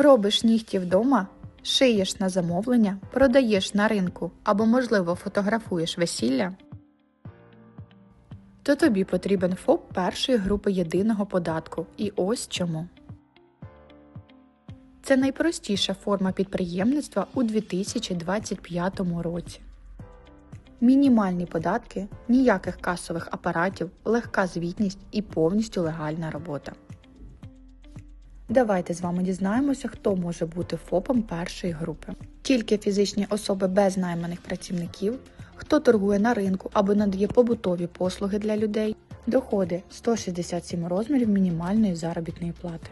Робиш нігті вдома, шиєш на замовлення, продаєш на ринку або, можливо, фотографуєш весілля, то тобі потрібен ФОП першої групи єдиного податку. І ось чому. Це найпростіша форма підприємництва у 2025 році. Мінімальні податки, ніяких касових апаратів, легка звітність і повністю легальна робота. Давайте з вами дізнаємося, хто може бути ФОПом першої групи. Тільки фізичні особи без найманих працівників, хто торгує на ринку або надає побутові послуги для людей, доходи 167 розмірів мінімальної заробітної плати.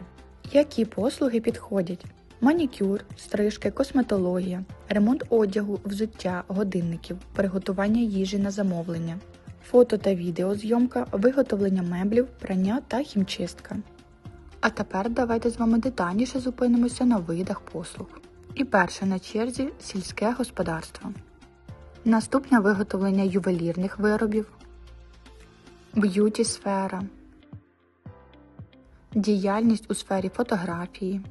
Які послуги підходять? Манікюр, стрижки, косметологія, ремонт одягу, взуття, годинників, приготування їжі на замовлення, фото та відеозйомка, виготовлення меблів, прання та хімчистка. А тепер давайте з вами детальніше зупинимося на видах послуг. І перше на черзі сільське господарство. Наступне виготовлення ювелірних виробів, б'юті сфера, діяльність у сфері фотографії,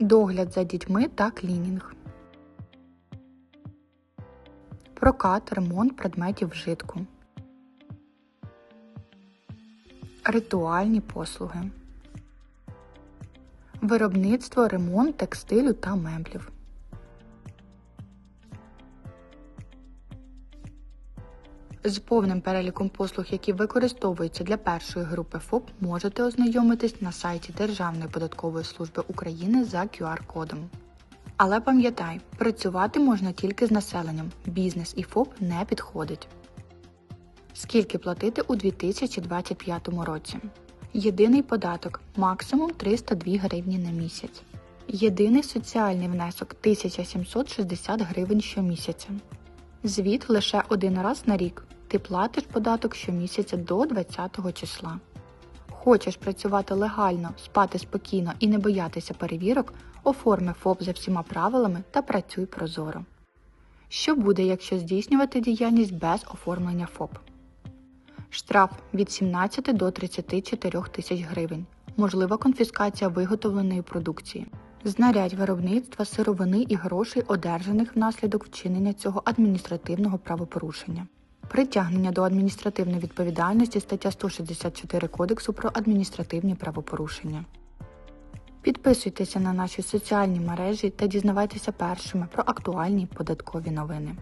догляд за дітьми та клінінг, прокат, ремонт предметів вжитку, ритуальні послуги, виробництво, ремонт текстилю та меблів. З повним переліком послуг, які використовуються для першої групи ФОП, можете ознайомитись на сайті Державної податкової служби України за QR-кодом. Але пам'ятай, працювати можна тільки з населенням, бізнес і ФОП не підходить. Скільки платити у 2025 році? Єдиний податок максимум 302 гривні на місяць. Єдиний соціальний внесок 1760 гривень щомісяця. Звіт лише один раз на рік. Ти платиш податок щомісяця до 20 числа. Хочеш працювати легально, спати спокійно і не боятися перевірок, оформи ФОП за всіма правилами та працюй прозоро. Що буде, якщо здійснювати діяльність без оформлення ФОП? Штраф від 17 до 34 тисяч гривень. Можлива конфіскація виготовленої продукції. Знарядь виробництва сировини і грошей, одержаних внаслідок вчинення цього адміністративного правопорушення. Притягнення до адміністративної відповідальності стаття 164 Кодексу про адміністративні правопорушення. Підписуйтеся на наші соціальні мережі та дізнавайтеся першими про актуальні податкові новини.